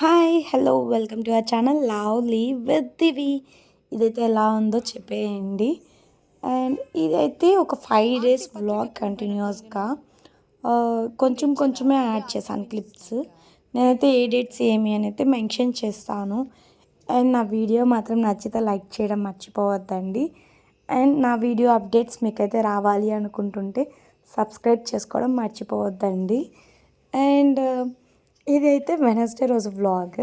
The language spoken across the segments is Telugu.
Hi hello welcome to our channel lovely with Divi ఇదైతే ఎలా ఉందో చెప్పేయండి. అండ్ ఇదైతే ఒక ఫైవ్ డేస్ వ్లాగ్ కంటిన్యూస్గా కొంచెం కొంచెమే యాడ్ చేశాను క్లిప్స్ నేనైతే ఏ డేట్స్ ఏమి అని అయితే మెన్షన్ చేస్తాను. అండ్ నా వీడియో మాత్రం నచ్చితే లైక్ చేయడం మర్చిపోవద్దండి. అండ్ నా వీడియో అప్డేట్స్ మీకైతే రావాలి అనుకుంటుంటే సబ్స్క్రైబ్ చేసుకోవడం మర్చిపోవద్దండి. అండ్ ఇదైతే వెనస్డే రోజు వ్లాగ్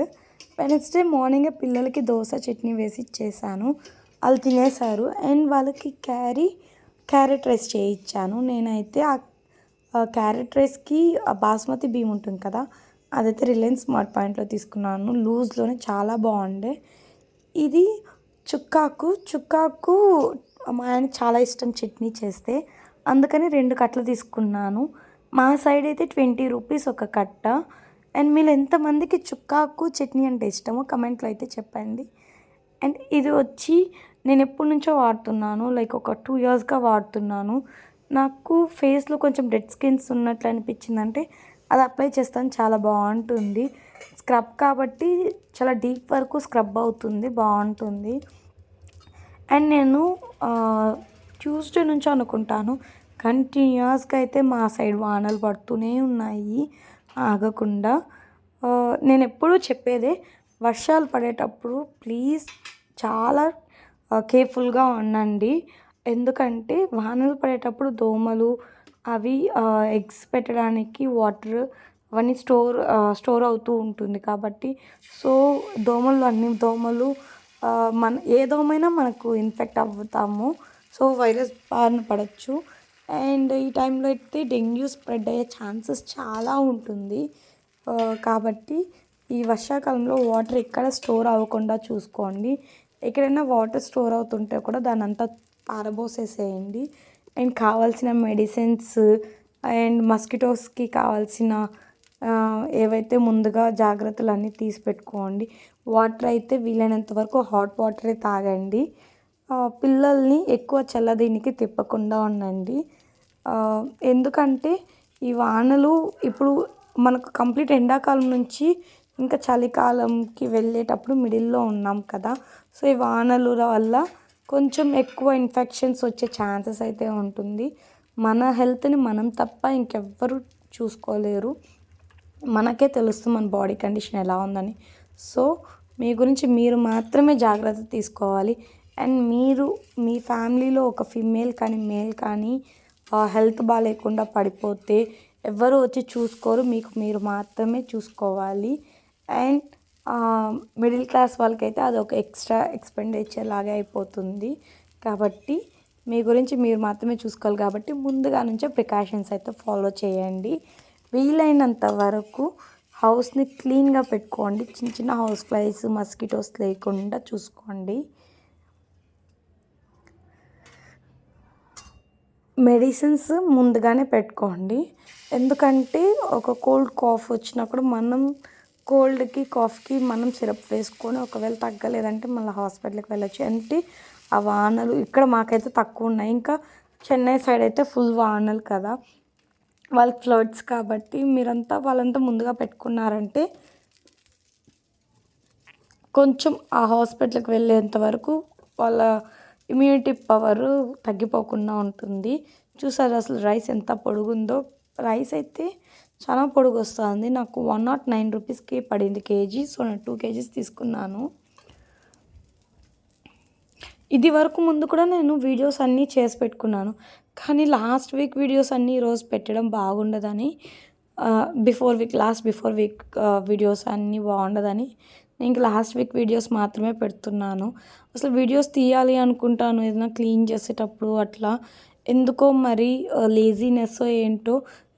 వెనస్డే మార్నింగ్ పిల్లలకి దోశ చట్నీ వేసి చేశాను వాళ్ళు తినేశారు అండ్ వాళ్ళకి క్యారీ క్యారెట్ రైస్ చేయించాను నేనైతే ఆ క్యారెట్ రైస్కి బాస్మతి బియ్యం ఉంటుంది కదా అదైతే రిలయన్స్ స్మార్ట్ పాయింట్లో తీసుకున్నాను. లూజ్లోనే చాలా బాగుండే. ఇది చుక్కాకు చుక్కాకు మా ఆయన చాలా ఇష్టం చట్నీ చేస్తే. అందుకని రెండు కట్టలు తీసుకున్నాను. మా సైడ్ అయితే ట్వంటీ రూపీస్ ఒక కట్ట. అండ్ మీరు ఎంతమందికి చుక్కాకు చట్నీ అంటే ఇష్టమో కమెంట్లో అయితే చెప్పండి. అండ్ ఇది వచ్చి నేను ఎప్పటి నుంచో వాడుతున్నాను లైక్ ఒక టూ ఇయర్స్గా వాడుతున్నాను. నాకు ఫేస్లో కొంచెం డెడ్ స్కిన్స్ ఉన్నట్లు అనిపించిందంటే అది అప్లై చేస్తాను చాలా బాగుంటుంది. స్క్రబ్ కాబట్టి చాలా డీప్ వరకు స్క్రబ్ అవుతుంది బాగుంటుంది. అండ్ నేను ట్యూస్డే నుంచి అనుకుంటాను. కంటిన్యూస్గా అయితే మా సైడ్ వానలు పడుతూనే ఉన్నాయి. ఆగకుండా నేను ఎప్పుడూ చెప్పేదే వర్షాలు పడేటప్పుడు ప్లీజ్ చాలా కేర్ఫుల్గా ఉండండి. ఎందుకంటే వానలు పడేటప్పుడు దోమలు అవి ఎగ్స్ పెట్టడానికి వాటర్ అవన్నీ స్టోర్ స్టోర్ అవుతూ ఉంటుంది కాబట్టి సో దోమలు అన్ని దోమలు మన ఏ దోమైనా మనకు ఇన్ఫెక్ట్ అవుతాము. సో వైరస్ బారిన పడవచ్చు అండ్ ఈ టైంలో అయితే డెంగ్యూ స్ప్రెడ్ అయ్యే ఛాన్సెస్ చాలా ఉంటుంది. కాబట్టి ఈ వర్షాకాలంలో వాటర్ ఎక్కడ స్టోర్ అవ్వకుండా చూసుకోండి. ఎక్కడైనా వాటర్ స్టోర్ అవుతుంటే కూడా దాని అంతా పారబోసేసేయండి. అండ్ కావాల్సిన మెడిసిన్స్ అండ్ మస్కిటోస్కి కావాల్సిన ఏవైతే ముందుగా జాగ్రత్తలు అన్నీ తీసి పెట్టుకోండి. వాటర్ అయితే వీలైనంత వరకు హాట్ వాటరే తాగండి. పిల్లల్ని ఎక్కువ చల్లదీనికి తిప్పకుండా ఉండండి. ఎందుకంటే ఈ వానలు ఇప్పుడు మనకు కంప్లీట్ ఎండాకాలం నుంచి ఇంకా చలికాలంకి వెళ్ళేటప్పుడు మిడిల్లో ఉన్నాం కదా. సో ఈ వానలు వల్ల కొంచెం ఎక్కువ ఇన్ఫెక్షన్స్ వచ్చే ఛాన్సెస్ అయితే ఉంటుంది. మన హెల్త్ని మనం తప్ప ఇంకెవ్వరు చూసుకోలేరు. మనకే తెలుస్తుంది మన బాడీ కండిషన్ ఎలా ఉందని. సో మీ గురించి మీరు మాత్రమే జాగ్రత్త తీసుకోవాలి. అండ్ మీరు మీ ఫ్యామిలీలో ఒక ఫిమేల్ కానీ మేల్ కానీ హెల్త్ బాగాలేకుండా పడిపోతే ఎవ్వరు వచ్చి చూసుకోరు మీకు మీరు మాత్రమే చూసుకోవాలి. అండ్ మిడిల్ క్లాస్ వాళ్ళకైతే అది ఒక ఎక్స్ట్రా ఎక్స్పెండిచర్ లాగా అయిపోతుంది. కాబట్టి మీ గురించి మీరు మాత్రమే చూసుకోవాలి కాబట్టి ముందుగా నుంచే ప్రికాషన్స్ అయితే ఫాలో చేయండి. వీలైనంత వరకు హౌస్ని క్లీన్గా పెట్టుకోండి. చిన్న చిన్న హౌస్ ఫ్లైస్ మస్కిటోస్ లేకుండా చూసుకోండి. మెడిసిన్స్ ముందుగానే పెట్టుకోండి. ఎందుకంటే ఒక కోల్డ్ కాఫ్ వచ్చినప్పుడు మనం కోల్డ్కి కాఫ్కి మనం సిరప్ వేసుకొని ఒకవేళ తగ్గలేదంటే మళ్ళీ హాస్పిటల్కి వెళ్ళొచ్చు. అంటే ఆ వానలు ఇక్కడ మాకైతే తక్కువ ఉన్నాయి. ఇంకా చెన్నై సైడ్ అయితే ఫుల్ వానలు కదా. వాళ్ళకి ఫ్లడ్స్ కాబట్టి మీరంతా వాళ్ళంతా ముందుగా పెట్టుకున్నారంటే కొంచెం ఆ హాస్పిటల్కి వెళ్ళేంత వరకు వాళ్ళ ఇమ్యూనిటీ పవర్ తగ్గిపోకుండా ఉంటుంది. చూసారు అసలు రైస్ ఎంత పొడుగుందో? రైస్ అయితే చాలా పొడుగు వస్తుంది నాకు వన్ నాట్ నైన్ రూపీస్కి పడింది కేజీ సో నేను టూ కేజీస్ తీసుకున్నాను. ఇది వరకు ముందు కూడా నేను వీడియోస్ అన్నీ చేసి పెట్టుకున్నాను. కానీ లాస్ట్ వీక్ వీడియోస్ అన్నీ ఈరోజు పెట్టడం బాగుండదని before week last before week videos అన్నీ బాగుండదని ఇంక లాస్ట్ వీక్ వీడియోస్ మాత్రమే పెడుతున్నాను. అసలు వీడియోస్ తీయాలి అనుకుంటాను ఏదైనా క్లీన్ చేసేటప్పుడు అట్లా. ఎందుకో మరి లేజీనెస్ ఏంటో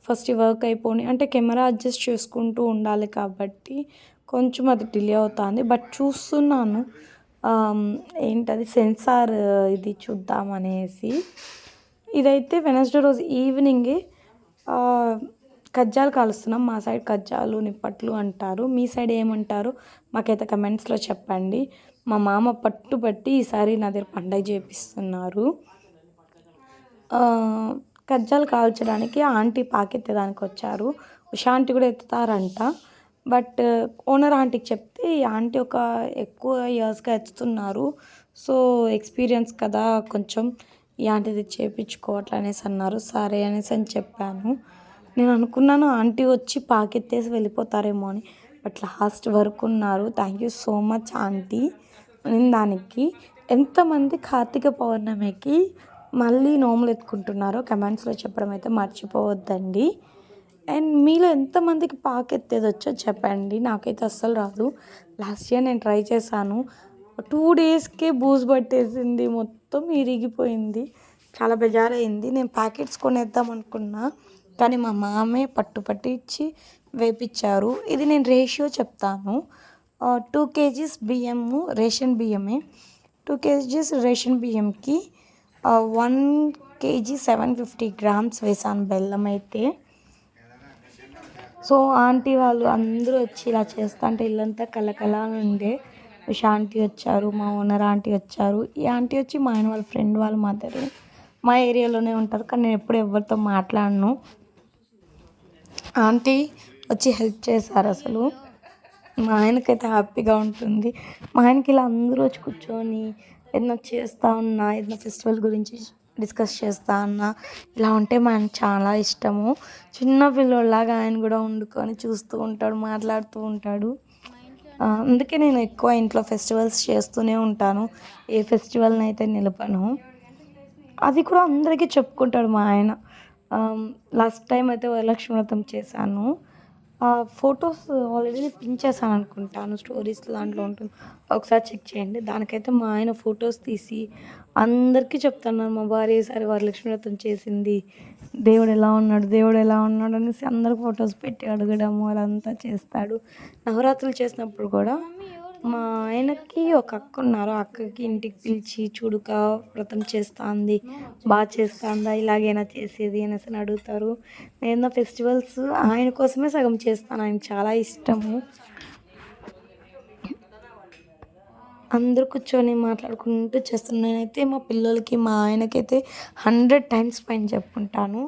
ఫస్ట్ వర్క్ అయిపోయినాయి అంటే కెమెరా అడ్జస్ట్ చేసుకుంటూ ఉండాలి కాబట్టి కొంచెం అది డిలే అవుతుంది. బట్ చూస్తున్నాను ఏంటది సెన్సార్ ఇది చూద్దామనేసి. ఇదైతే వెనస్డే రోజు ఈవినింగే కజ్జాలు కాలుస్తున్నాం మా సైడ్ కజ్జాలు నిప్పట్లు అంటారు. మీ సైడ్ ఏమంటారు? మాకైతే కమెంట్స్లో చెప్పండి. మా మామ పట్టుబట్టి ఈసారి నా దగ్గర పండగ చేపిస్తున్నారు. కజ్జాలు కాల్చడానికి ఆంటీ పాకెత్తేదానికి వచ్చారు. ఉషా ఆంటీ కూడా ఎత్తుతారంట. బట్ ఓనర్ ఆంటీకి చెప్తే ఈ ఆంటీ ఒక ఎక్కువ ఇయర్స్గా ఎత్తుతున్నారు. సో ఎక్స్పీరియన్స్ కదా కొంచెం ఈ ఆంటీది చేయించుకో అనేసి అన్నారు. సరే అనేసి అని చెప్పాను. నేను అనుకున్నాను ఆంటీ వచ్చి పాకెత్తేసి వెళ్ళిపోతారేమో అని. బట్ లాస్ట్ వరకు ఉన్నారు. Thank you so much aunty. నేను దానికి ఎంతమంది కార్తీక పౌర్ణమికి మళ్ళీ నోములు ఎత్తుకుంటున్నారో కమెంట్స్లో చెప్పడం అయితే మర్చిపోవద్దండి. అండ్ మీలో ఎంతమందికి పాకెత్తేది వచ్చో చెప్పండి. నాకైతే అస్సలు రాదు. లాస్ట్ ఇయర్ నేను ట్రై చేశాను. టూ డేస్కే బూజ్ పట్టేసింది. మొత్తం ఇరిగిపోయింది. చాలా బెజారైంది. నేను ప్యాకెట్స్ కొనేద్దాం అనుకున్నా. కానీ మా మామే పట్టు పట్టించి వేపించారు ఇది నేను రేషియో చెప్తాను. టూ కేజీస్ బియ్యము రేషన్ బియ్యమే. Two kgs ration బియ్యంకి one KG seven fifty grams వేసాను బెల్లం అయితే సో ఆంటీ వాళ్ళు అందరూ వచ్చి ఇలా చేస్తా అంటే ఇల్లంతా కలకలా ఉండే. ఉషా ఆంటీ వచ్చారు మా ఓనర్ ఆంటీ వచ్చారు. ఈ ఆంటీ వచ్చి మా ఆయన వాళ్ళ ఫ్రెండ్ వాళ్ళ మదరు. మా ఏరియాలోనే ఉంటారు కానీ నేను ఎప్పుడు ఎవరితో మాట్లాడను. ఆంటీ వచ్చి హెల్ప్ చేశారు అసలు. మా ఆయనకైతే హ్యాపీగా ఉంటుంది. మా ఆయనకి ఇలా అందరూ వచ్చి కూర్చొని ఏదైనా చేస్తూ ఉన్నా ఏదైనా ఫెస్టివల్ గురించి డిస్కస్ చేస్తా ఉన్నా ఇలా ఉంటే మా ఆయన చాలా ఇష్టము. చిన్న పిల్లోళ్ళలాగా ఆయన కూడా వండుకొని చూస్తూ ఉంటాడు మాట్లాడుతూ ఉంటాడు. అందుకే నేను ఎక్కువ ఇంట్లో ఫెస్టివల్స్ చేస్తూనే ఉంటాను. ఏ ఫెస్టివల్ని అయితే నిలపను. అది కూడా అందరికీ చెప్పుకుంటాడు మా ఆయన. Um, లాస్ట్ టైం అయితే వరలక్ష్మి వ్రతం చేశాను ఫొటోస్ ఆల్రెడీ పిన్ చేశాను అనుకుంటాను. స్టోరీస్ దాంట్లో ఉంటుంది. ఒకసారి చెక్ చేయండి. దానికైతే మా ఆయన ఫొటోస్ తీసి అందరికీ చెప్తున్నాను మా భార్య ఈసారి వరలక్ష్మి వ్రతం చేసింది. దేవుడు ఎలా ఉన్నాడు? దేవుడు ఎలా ఉన్నాడు? అనేసి అందరికి ఫొటోస్ పెట్టి అడగడము అదంతా చేస్తాడు. నవరాత్రులు చేసినప్పుడు కూడా మా ఆయనకి ఒక అక్క ఉన్నారు. ఆ అక్కకి ఇంటికి పిలిచి చూడుక వ్రతం చేస్తుంది బాగా చేస్తుందా ఇలాగైనా చేసేది అనేసి అడుగుతారు. నేను ఫెస్టివల్స్ ఆయన కోసమే సగం చేస్తాను. ఆయన చాలా ఇష్టము. అందరూ కూర్చొని మాట్లాడుకుంటూ చేస్తాను నేనైతే మా పిల్లలకి మా ఆయనకైతే హండ్రెడ్ టైమ్స్ పైన చెప్పుకుంటాను.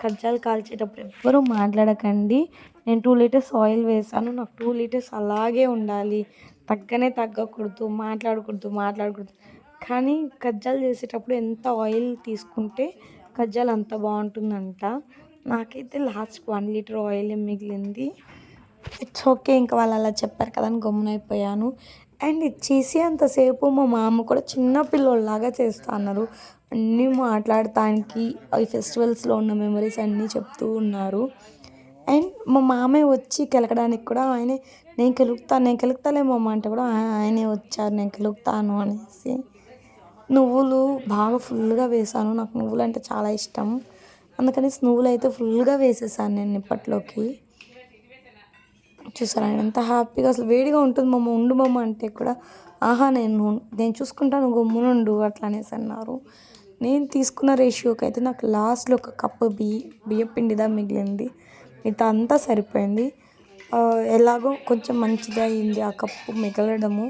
కజ్జాలు కాల్చేటప్పుడు ఎవ్వరూ మాట్లాడకండి. నేను టూ లీటర్స్ ఆయిల్ వేసాను నాకు టూ లీటర్స్ అలాగే ఉండాలి. తగ్గనే తగ్గకూడదు మాట్లాడకూడదు మాట్లాడకూడదు. కానీ కజ్జాలు చేసేటప్పుడు ఎంత ఆయిల్ తీసుకుంటే కజ్జాలు అంత బాగుంటుందంట. నాకైతే లాస్ట్ వన్ లీటర్ ఆయిల్ మిగిలింది. ఇట్స్ ఓకే ఇంకా వాళ్ళు అలా చెప్పారు కదా అని గమ్మునైపోయాను. అండ్ ఇది చేసేంతసేపు మా మామ కూడా చిన్న పిల్లోళ్ళలాగా చేస్తా అన్నారు. అన్నీ మాట్లాడటానికి ఈ ఫెస్టివల్స్లో ఉన్న మెమరీస్ అన్నీ చెప్తూ ఉన్నారు. మా మామయ్య వచ్చి కలగడానికి కూడా ఆయనే నేను కలుగుతాను నేను కలుగుతాలేమో అంటే కూడా ఆయనే వచ్చారు నేను కలుగుతాను అనేసి. నువ్వులు బాగా ఫుల్గా వేసాను. నాకు నువ్వులు అంటే చాలా ఇష్టం. అందుకని నువ్వులు అయితే ఫుల్గా వేసేసాను నేను ఇప్పట్లోకి. చూసారా? ఆయన ఎంత హ్యాపీగా అసలు వేడిగా ఉంటుంది మమ్మ ఉండు మమ్మ అంటే కూడా ఆహా నేను నేను చూసుకుంటాను గమ్మునుండు అట్లా అనేసి అన్నారు. నేను తీసుకున్న రేషియోకి అయితే నాకు లాస్ట్లో ఒక కప్పు బియ్య బియ్యం పిండిదా మిగిలింది. మిగతా అంతా సరిపోయింది ఎలాగో కొంచెం మంచిది అయింది ఆ కప్పు మిగలడము.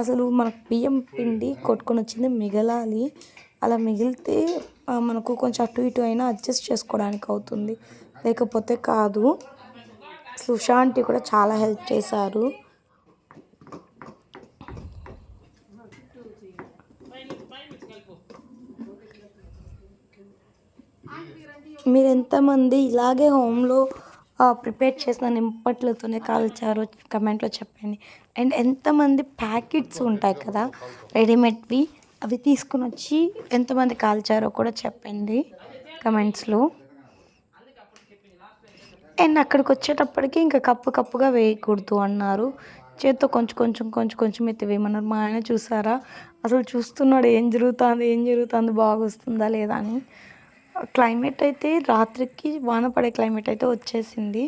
అసలు మనకు బియ్యం పిండి కొట్టుకొని వచ్చింది మిగలాలి. అలా మిగిలితే మనకు కొంచెం అటు ఇటు అయినా అడ్జస్ట్ చేసుకోవడానికి అవుతుంది. లేకపోతే కాదు. సుశాంతి కూడా చాలా హెల్ప్ చేశారు. మీరు ఎంతమంది ఇలాగే హోమ్లో ప్రిపేర్ చేసిన నింపట్లతోనే కాల్చారో కమెంట్లో చెప్పండి. అండ్ ఎంతమంది ప్యాకెట్స్ ఉంటాయి కదా రెడీమేడ్వి అవి తీసుకుని వచ్చి ఎంతమంది కాల్చారో కూడా చెప్పండి కమెంట్స్లో. అండ్ అక్కడికి వచ్చేటప్పటికి ఇంకా కప్పు కప్పుగా వేయకూడదు అన్నారు. చేత్తో కొంచెం కొంచెం కొంచెం కొంచెం ఎత్తి వేయమన్నారు. మా ఆయన చూసారా? అసలు చూస్తున్నాడు ఏం జరుగుతుంది ఏం జరుగుతుంది బాగా వస్తుందా లేదా అని. క్లైమేట్ అయితే రాత్రికి వాన పడే క్లైమేట్ అయితే వచ్చేసింది.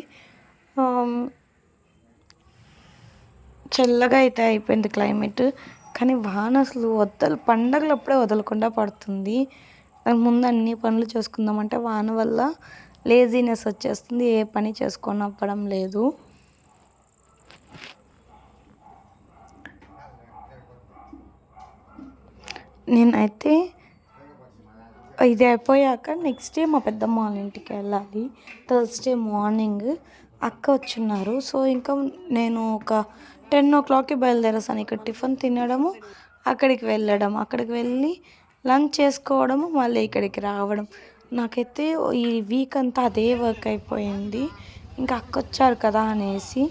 చల్లగా అయితే అయిపోయింది క్లైమేట్. కానీ వాన అసలు వదలు పండగలప్పుడే వదలకుండా పడుతుంది. దానికి ముందు అన్ని పనులు చేసుకుందామంటే వాన వల్ల లేజీనెస్ వచ్చేస్తుంది. ఏ పని చేసుకొని అవ్వడం లేదు. నేనైతే ఇది అయిపోయాక నెక్స్ట్ డే మా పెద్దమ్మ వాళ్ళ ఇంటికి వెళ్ళాలి. థర్స్డే మార్నింగ్ అక్క వచ్చున్నారు. సో ఇంకా నేను ఒక టెన్ ఓ క్లాక్కి బయలుదేరేసాను. ఇక్కడ టిఫిన్ తినడము అక్కడికి వెళ్ళడం అక్కడికి వెళ్ళి లంచ్ చేసుకోవడము మళ్ళీ ఇక్కడికి రావడం. నాకైతే ఈ వీక్ అంతా అదే వర్క్ అయిపోయింది. ఇంకా అక్క వచ్చారు కదా అనేసి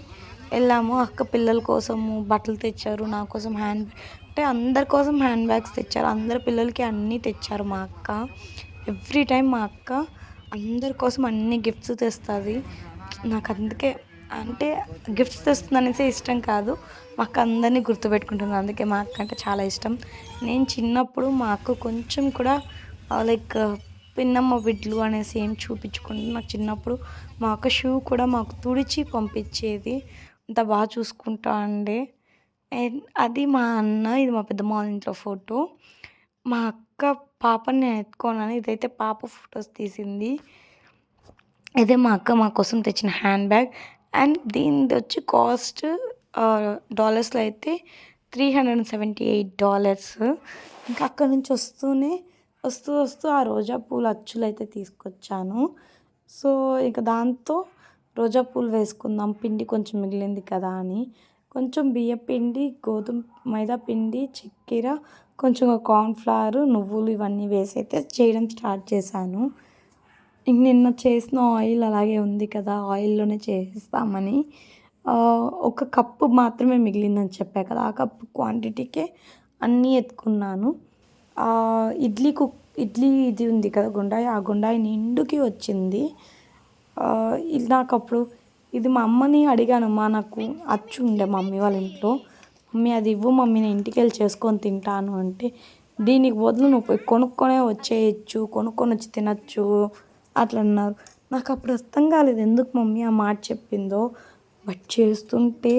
వెళ్ళాము. అక్క పిల్లల కోసము బట్టలు తెచ్చారు. నా కోసం హ్యాండ్ అంటే అందరి కోసం హ్యాండ్ బ్యాగ్స్ తెచ్చారు. అందరి పిల్లలకి అన్నీ తెచ్చారు మా అక్క. ఎవ్రీ టైం మా అక్క అందరి కోసం అన్ని గిఫ్ట్స్ తెస్తుంది. నాకు అందుకే అంటే గిఫ్ట్స్ తెస్తుంది అనేసి ఇష్టం కాదు. మా అక్క అందరినీ గుర్తుపెట్టుకుంటుంది. అందుకే మా అక్క అంటే చాలా ఇష్టం. నేను చిన్నప్పుడు మా అక్క కొంచెం కూడా లైక్ పిన్నమ్మ బిడ్లు అనేసి ఏం చూపించుకుంది నాకు చిన్నప్పుడు మా అక్క షూ కూడా మాకు తుడిచి పంపించేది. అంత బాగా చూసుకుంటా అండే. అది మా అన్న ఇది మా పెద్దమ్మ వాళ్ళ ఇంట్లో ఫోటో. మా అక్క పాపని నేను ఎత్తుకున్నాను ఇదైతే పాప ఫొటోస్ తీసింది. ఇదే మా అక్క మా కోసం తెచ్చిన హ్యాండ్ బ్యాగ్. అండ్ దీనిది వచ్చి కాస్ట్ డాలర్స్లో అయితే three hundred and seventy eight dollars. ఇంకా అక్కడ నుంచి వస్తూనే వస్తూ వస్తూ ఆ రోజా పూలు అచ్చులు అయితే తీసుకొచ్చాను. సో ఇక దాంతో రోజా పూలు వేసుకుందాం పిండి కొంచెం మిగిలింది కదా అని. కొంచెం బియ్య పిండి గోధుమ మైదా పిండి చక్కెర కొంచెం కార్న్ఫ్లవర్ నువ్వులు ఇవన్నీ వేసి అయితే చేయడం స్టార్ట్ చేశాను. ఇంక నిన్న చేసిన ఆయిల్ అలాగే ఉంది కదా ఆయిల్లోనే చేస్తామని. ఒక కప్పు మాత్రమే మిగిలిందని చెప్పా కదా ఆ కప్పు క్వాంటిటీకే అన్నీ ఎత్తుకున్నాను. ఇడ్లీ కుక్ ఇడ్లీ ఇది ఉంది కదా గుండాయి ఆ గుండాయి నిండుకి వచ్చింది. నాకు అప్పుడు ఇది మా అమ్మని అడిగాను అమ్మా నాకు అచ్చు ఉండే మమ్మీ వాళ్ళ ఇంట్లో. మమ్మీ అది ఇవ్వు మమ్మీ నేను ఇంటికి వెళ్ళి చేసుకొని తింటాను అంటే దీనికి బదులు నువ్వు కొనుక్కొనే వచ్చేయచ్చు కొనుక్కొని వచ్చి తినచ్చు అట్లా అన్నారు. నాకు అప్పుడు అర్థం కాలేదు ఎందుకు మమ్మీ ఆ మాట చెప్పిందో. బట్ చేస్తుంటే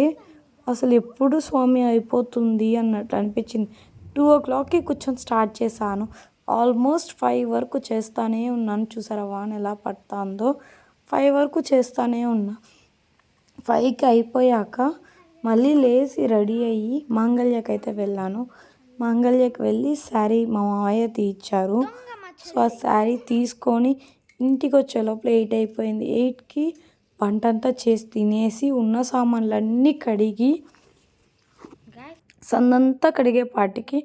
అసలు ఎప్పుడు స్వామి అయిపోతుంది అన్నట్టు అనిపించింది. టూ ఓ క్లాక్కి కూర్చొని స్టార్ట్ చేశాను. ఆల్మోస్ట్ ఫైవ్ వరకు చేస్తానే ఉన్నాను. చూసారా వాన్ ఎలా పడుతుందో. ఫైవ్ వరకు చేస్తానే ఉన్నా. ఫైవ్కి అయిపోయాక మళ్ళీ లేచి రెడీ అయ్యి మాంగళ్యకి అయితే వెళ్ళాను. మాంగళ్యకి వెళ్ళి శారీ మా మావయ్య తీర్చారు సో ఆ శారీ తీసుకొని ఇంటికి వచ్చే లోపల ఎయిట్ అయిపోయింది. ఎయిట్కి వంట అంతా చేసి తినేసి ఉన్న సామాన్లన్నీ కడిగి సందంతా కడిగే పాటికి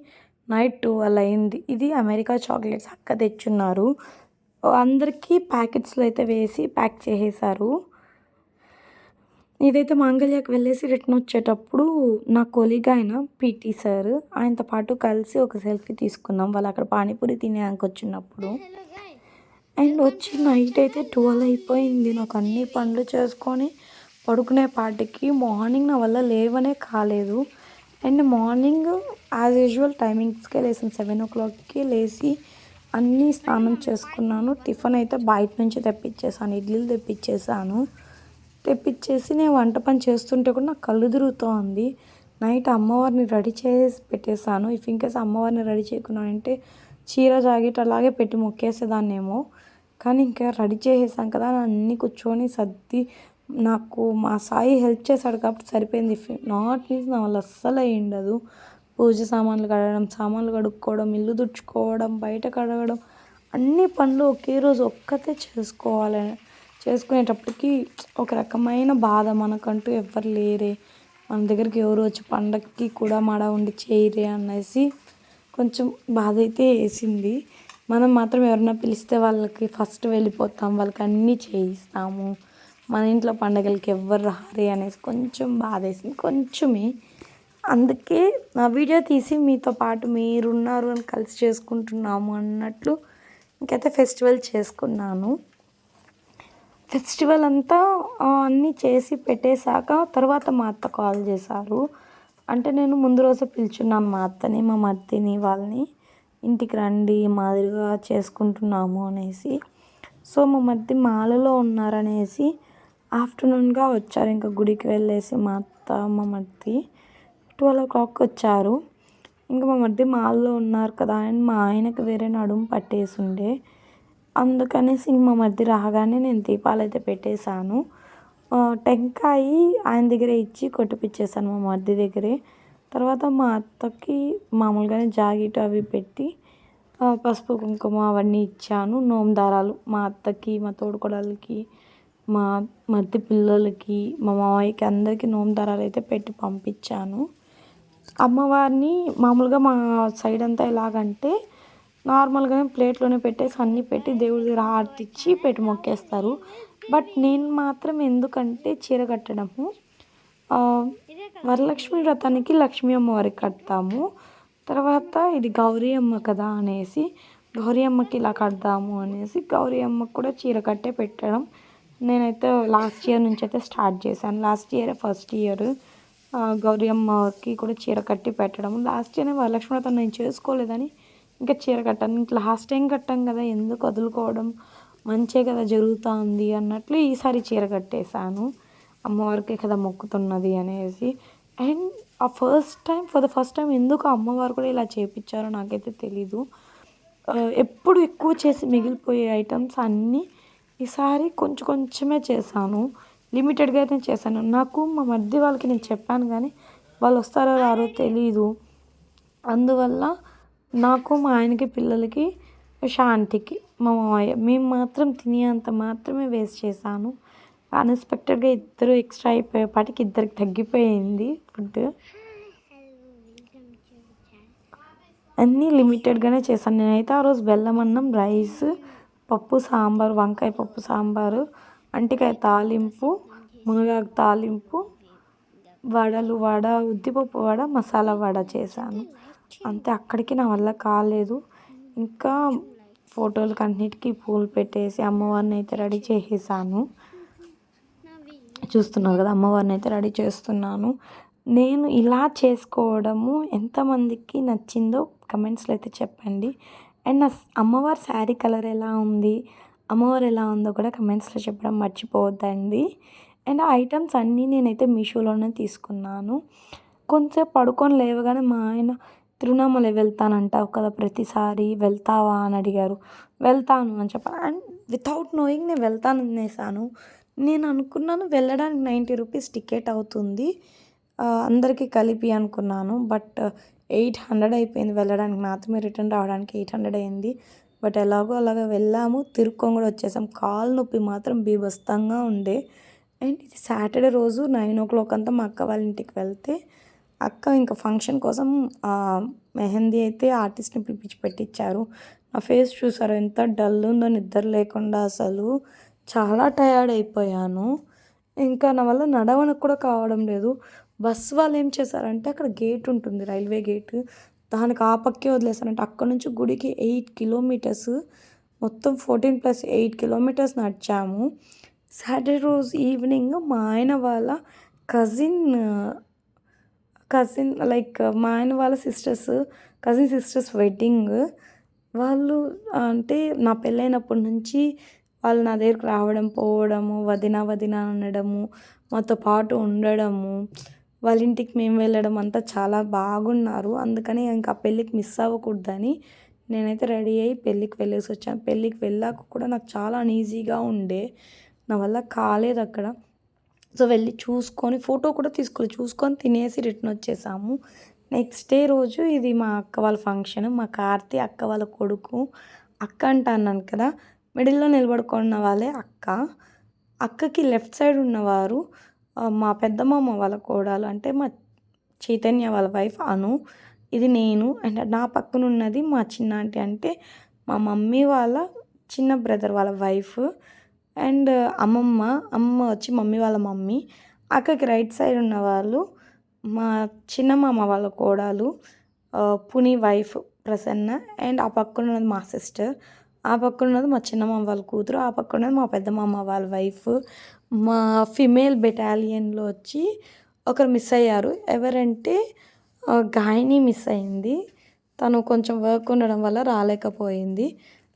నైట్ ట్వెల్వ్ అయింది. ఇది అమెరికా చాక్లెట్స్ అక్క తెచ్చున్నారు. అందరికీ ప్యాకెట్స్లో అయితే వేసి ప్యాక్ చేసేసారు ఇదైతే మాంగళ్యకి వెళ్ళేసి రిటర్న్ వచ్చేటప్పుడు నా కొలీగ్ ఆయన పీటీ సార్ ఆయనతో పాటు కలిసి ఒక సెల్ఫీ తీసుకున్నాం. వాళ్ళు అక్కడ పానీపూరి తినేదానికి వచ్చినప్పుడు. అండ్ వచ్చి నైట్ అయితే ట్వెల్వ్ అయిపోయింది. నాకు అన్ని పనులు చేసుకొని పడుకునే పాటికి మార్నింగ్ నా వల్ల లేవనే కాలేదు. అండ్ మార్నింగ్ యాజ్ యూజువల్ టైమింగ్స్కే లేసాను. సెవెన్ ఓ క్లాక్కి లేచి అన్నీ స్నానం చేసుకున్నాను. టిఫిన్ అయితే బయట నుంచి తెప్పించేసాను. ఇడ్లీలు తెప్పించేసాను. తెప్పించేసి నేను వంట పని చేస్తుంటే కూడా నాకు కళ్ళు తిరుగుతోంది. నైట్ అమ్మవారిని రెడీ చేసి పెట్టేశాను. ఇఫ్ ఇంకేస్ అమ్మవారిని రెడీ చేయకున్నానంటే చీర జాకెట్ అలాగే పెట్టి మొక్కేసేదాన్నేమో. కానీ ఇంకా రెడీ చేసేసాం కదా అన్నీ కూర్చొని సర్ది నాకు మా సాయి హెల్ప్ చేశాడు కాబట్టి సరిపోయింది. నాట్ మీన్స్ నా వల్ల అస్సలు అయి ఉండదు. పూజ సామాన్లు కడగడం సామాన్లు కడుక్కోవడం ఇల్లు దుడుచుకోవడం బయట కడగడం అన్ని పనులు ఒకే రోజు ఒక్కతే చేసుకోవాలి. చేసుకునేటప్పటికి ఒక రకమైన బాధ మనకంటూ ఎవ్వరు లేరే. మన దగ్గరికి ఎవరు వచ్చి పండగకి కూడా మాడ ఉండి చేయరే అనేసి కొంచెం బాధ అయితే వేసింది. మనం మాత్రం ఎవరైనా పిలిస్తే వాళ్ళకి ఫస్ట్ వెళ్ళిపోతాం. వాళ్ళకి అన్నీ చేయిస్తాము. మన ఇంట్లో పండగలకి ఎవ్వరు రారే అనేసి కొంచెం బాధ వేసింది. కొంచెమే. అందుకే నా వీడియో తీసి మీతో పాటు మీరున్నారు అని కలిసి చేసుకుంటున్నాము అన్నట్లు ఇంకైతే ఫెస్టివల్ చేసుకున్నాను. ఫెస్టివల్ అంతా అన్నీ చేసి పెట్టేశాక తర్వాత మా అత్త కాల్ చేశారు. అంటే నేను ముందు రోజు పిలుచున్నాను మా అత్తని మా మత్తిని వాళ్ళని. ఇంటికి రండి మాదిరిగా చేసుకుంటున్నాము అనేసి. సో మా మధ్య మాలలో ఉన్నారనేసి ఆఫ్టర్నూన్గా వచ్చారు. ఇంకా గుడికి వెళ్ళేసి మా అత్త మా మధ్య ట్వెల్వ్ ఓ క్లాక్ వచ్చారు. ఇంకా మా మధ్య మాల్లో ఉన్నారు కదా అని మా ఆయనకు వేరే నడుము పట్టేసి ఉండే. అందుకనేసి మా మధ్య రాగానే నేను దీపాలు అయితే పెట్టేశాను. టెంకాయ ఆయన దగ్గరే ఇచ్చి కొట్టిపిచ్చేసాను మా మధ్య దగ్గరే. తర్వాత మా అత్తకి మామూలుగానే జాకెట్ అవి పెట్టి పసుపు కుంకుమ అవన్నీ ఇచ్చాను. నోము దారాలు మా అత్తకి మా తోడుకోడలకి మా మధ్య పిల్లలకి మా మామయ్యకి అందరికీ నోము దారాలు అయితే పెట్టి పంపించాను. అమ్మవారిని మామూలుగా మా సైడ్ అంతా ఎలాగంటే నార్మల్గానే ప్లేట్లోనే పెట్టేసి అన్నీ పెట్టి దేవుడి దగ్గర హారతి ఇచ్చి పెట్టి మొక్కేస్తారు. బట్ నేను మాత్రం ఎందుకంటే చీర కట్టడము వరలక్ష్మి వ్రతానికి లక్ష్మీ అమ్మవారికి కడతాము. తర్వాత ఇది గౌరీ అమ్మ కదా అనేసి గౌరీ అమ్మకి ఇలా కడదాము అనేసి గౌరీ అమ్మకి కూడా చీర కట్టే పెట్టడం నేనైతే లాస్ట్ ఇయర్ నుంచి అయితే స్టార్ట్ చేశాను. Last year first year Gauri అమ్మకి కూడా చీర కట్టి పెట్టడం లాస్ట్ ఇయర్ వరలక్ష్మి వ్రతం నేను చేసుకోలేదని ఇంకా చీర కట్టాను. ఇంకా లాస్ట్ టైం కట్టాం కదా ఎందుకు వదులుకోవడం? మంచే కదా జరుగుతూ ఉంది అన్నట్లు ఈసారి చీర కట్టేశాను. అమ్మవారికి కదా మొక్కుతున్నది అనేసి. అండ్ ఆ first time for the first time ఎందుకు అమ్మవారు కూడా ఇలా చేపించారో నాకైతే తెలీదు. ఎప్పుడు ఎక్కువ చేసి మిగిలిపోయే ఐటమ్స్ అన్నీ ఈసారి కొంచెం కొంచెమే చేశాను. లిమిటెడ్గా అయితే చేశాను. నాకు మా మధ్య వాళ్ళకి నేను చెప్పాను కానీ వాళ్ళు వస్తారో రారో తెలీదు. అందువల్ల నాకు మా ఆయనకి పిల్లలకి శాంతికి మా మామయ్య మేము మాత్రం తినేంత మాత్రమే వేస్ట్ చేశాను. అన్ఎక్స్పెక్టెడ్గా ఇద్దరు ఎక్స్ట్రా అయిపోయేపాటికి ఇద్దరికి తగ్గిపోయింది ఫుడ్ అన్నీ లిమిటెడ్గానే చేశాను. నేనైతే ఆ రోజు బెల్లం అన్నం రైస్ పప్పు సాంబారు వంకాయ పప్పు సాంబారు అంటికాయ తాలింపు మునగాకు తాలింపు వడలు వడ ఉద్దిపప్పు వడ మసాలా వడ చేశాను. అంతే అక్కడికి నా వల్ల కాలేదు. ఇంకా ఫోటోలకు అన్నిటికీ పూలు పెట్టేసి అమ్మవారిని అయితే రెడీ చేసేసాను. చూస్తున్నారు కదా అమ్మవారిని అయితే రెడీ చేస్తున్నాను. నేను ఇలా చేసుకోవడము ఎంతమందికి నచ్చిందో కమెంట్స్లో అయితే చెప్పండి. అండ్ నా అమ్మవారి శారీ కలర్ ఎలా ఉంది అమ్మవారు ఎలా ఉందో కూడా కమెంట్స్లో చెప్పడం మర్చిపోవద్దండి. అండ్ ఆ ఐటమ్స్ అన్నీ నేనైతే మీషోలోనే తీసుకున్నాను. కొంచెంసేపు పడుకొని లేవగానే మా ఆయన తిరువణామలై వెళ్తానంటావు కదా ప్రతిసారి వెళ్తావా? అని అడిగారు. వెళ్తాను అని చెప్పాను అండ్ వితౌట్ నోయింగ్ నేను వెళ్తాను అనేసాను. నేను అనుకున్నాను వెళ్ళడానికి నైంటీ రూపీస్ టికెట్ అవుతుంది. అందరికీ కలిపి అనుకున్నాను. బట్ ఎయిట్ హండ్రెడ్ అయిపోయింది వెళ్ళడానికి. మాత్రమే రిటర్న్ రావడానికి ఎయిట్ హండ్రెడ్ అయింది. బట్ ఎలాగో అలాగ వెళ్ళాము. తిరుక్కొని కూడా వచ్చేసాం. కాలు నొప్పి మాత్రం బీభస్తంగా ఉండే. అండ్ ఇది సాటర్డే రోజు నైన్ ఓ క్లాక్ అంతా మా అక్క వాళ్ళ ఇంటికి వెళ్తే అక్క ఇంకా ఫంక్షన్ కోసం మెహందీ అయితే ఆర్టిస్ట్ని పిలిపించి పెట్టించారు నా ఫేస్ చూసారు ఎంత డల్ ఉందో నిద్ర లేకుండా అసలు. చాలా టయర్డ్ అయిపోయాను. ఇంకా నా వల్ల నడవనకు కూడా కావడం లేదు. బస్ వాళ్ళు ఏం చేశారంటే అక్కడ గేట్ ఉంటుంది రైల్వే గేట్. దానికి ఆ పక్కే వదిలేసారంటే అక్కడ నుంచి గుడికి ఎయిట్ కిలోమీటర్స్ మొత్తం ఫోర్టీన్ ప్లస్ ఎయిట్ కిలోమీటర్స్ నడిచాము. సాటర్డే రోజు ఈవినింగ్ మా ఆయన వాళ్ళ కజిన్ కజిన్ లైక్ uh, మా ఆయన వాళ్ళ సిస్టర్స్ కజిన్ సిస్టర్స్ వెడ్డింగ్ వాళ్ళు అంటే నా పెళ్ళైనప్పటి నుంచి వాళ్ళు నా దగ్గరికి రావడం పోవడము వదిన వదిన అనడము మాతో పాటు ఉండడము వాళ్ళ ఇంటికి మేము వెళ్ళడం అంతా చాలా బాగున్నారు. అందుకని ఇంకా పెళ్ళికి మిస్ అవ్వకూడదని నేనైతే రెడీ అయ్యి పెళ్ళికి వెళ్ళేసి వచ్చాను. పెళ్ళికి వెళ్ళాక కూడా నాకు చాలా అన్ఈజీగా ఉండే. నా వల్ల కాలేదు అక్కడ. సో వెళ్ళి చూసుకొని ఫోటో కూడా తీసుకోలేదు చూసుకొని తినేసి రిటర్న్ వచ్చేసాము. నెక్స్ట్ డే రోజు ఇది మా అక్క వాళ్ళ ఫంక్షన్. మా కార్తి అక్క వాళ్ళ కొడుకు అక్క అంట అన్నాను కదా మిడిల్లో నిలబడుకున్న వాళ్ళే అక్క. అక్కకి లెఫ్ట్ సైడ్ ఉన్నవారు మా పెద్దమ్మ వాళ్ళ కోడలు అంటే మా చైతన్య వాళ్ళ వైఫ్ అను. ఇది నేను అండ్ నా పక్కన ఉన్నది మా చిన్న ఆంటీ అంటే మా మమ్మీ వాళ్ళ చిన్న బ్రదర్ వాళ్ళ వైఫ్. అండ్ అమ్మమ్మ అమ్మ వచ్చి మమ్మీ వాళ్ళ మమ్మీ అక్కకి రైట్ సైడ్ ఉన్న వాళ్ళు మా చిన్నమ్మ వాళ్ళ కోడలు పుని వైఫ్ ప్రసన్న అండ్ ఆ పక్కన ఉన్నది మా సిస్టర్ ఆ పక్కన ఉన్నది మా చిన్నమామ వాళ్ళ కూతురు ఆ పక్కన ఉన్నది మా పెద్దమామ వాళ్ళ వైఫ్. మా ఫిమేల్ బెటాలియన్లో వచ్చి ఒకరు మిస్ అయ్యారు. ఎవరంటే గాయని మిస్ అయింది. తను కొంచెం వర్క్ ఉండడం వల్ల రాలేకపోయింది.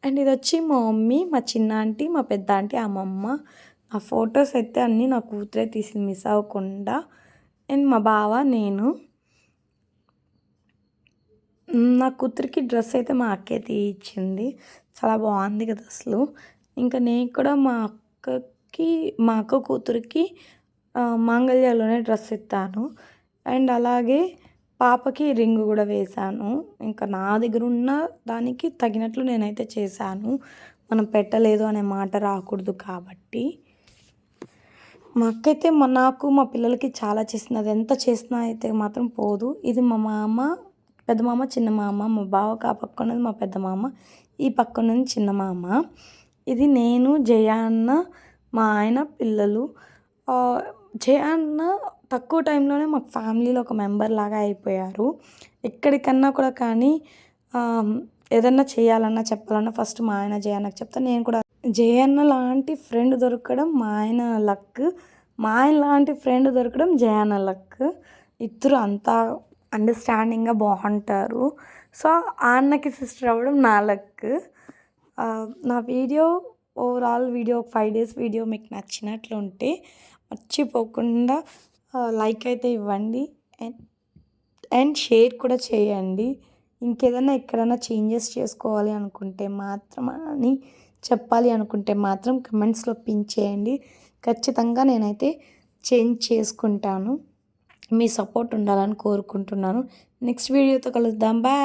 అండ్ ఇది వచ్చి మా మమ్మీ మా చిన్న ఆంటీ మా పెద్ద ఆంటీ అమ్మమ్మ ఆ ఫొటోస్ అయితే అన్నీ నా కూతురే తీసింది మిస్ అవ్వకుండా. అండ్ మా బావ నేను. నా కూతురికి డ్రెస్ అయితే మా అక్కే తీయించింది చాలా బాగుంది కదా అసలు. ఇంకా నేను కూడా మా అక్కకి మా అక్క కూతురికి మాంగళ్యాలోనే డ్రెస్ ఇస్తాను అండ్ అలాగే పాపకి రింగ్ కూడా వేశాను. ఇంకా నా దగ్గర ఉన్న దానికి తగినట్లు నేనైతే చేశాను. మనం పెట్టలేదు అనే మాట రాకూడదు కాబట్టి. మా అక్క అయితే మా నాకు మా పిల్లలకి చాలా చేసింది. అది ఎంత చేసినా అయితే మాత్రం పోదు. ఇది మా మామ పెద్ద మామ చిన్న మామ. మా బావకి ఆ పక్క ఉన్నది మా పెద్ద మామ. ఈ పక్క ఉన్నది చిన్న మామ. ఇది నేను జయా అన్న మా ఆయన పిల్లలు. జయా అన్న తక్కువ టైంలోనే మాకు ఫ్యామిలీలో ఒక మెంబర్ లాగా అయిపోయారు. ఎక్కడికన్నా కూడా కానీ ఏదన్నా చేయాలన్నా చెప్పాలన్నా ఫస్ట్ మా ఆయన జయన్నకు చెప్తాను నేను కూడా జయన్న లాంటి ఫ్రెండ్ దొరకడం మా ఆయన లక్. మా ఆయన లాంటి ఫ్రెండ్ దొరకడం జయన్న లక్. ఇద్దరు అంతా అండర్స్టాండింగ్గా బాగుంటారు. సో అన్నకి సిస్టర్ అవ్వడం నా లక్. నా video overall video five days video మీకు నచ్చినట్లు ఉంటే మర్చిపోకుండా లైక్ అయితే ఇవ్వండి. అండ్ అండ్ షేర్ కూడా చేయండి. ఇంకేదైనా ఎక్కడైనా చేంజెస్ చేసుకోవాలి అనుకుంటే మాత్రం అని చెప్పాలి అనుకుంటే మాత్రం కమెంట్స్లో పిన్ చేయండి. ఖచ్చితంగా నేనైతే చేంజ్ చేసుకుంటాను. మీ సపోర్ట్ ఉండాలని కోరుకుంటున్నాను. నెక్స్ట్ వీడియోతో కలుద్దాం. బాయ్.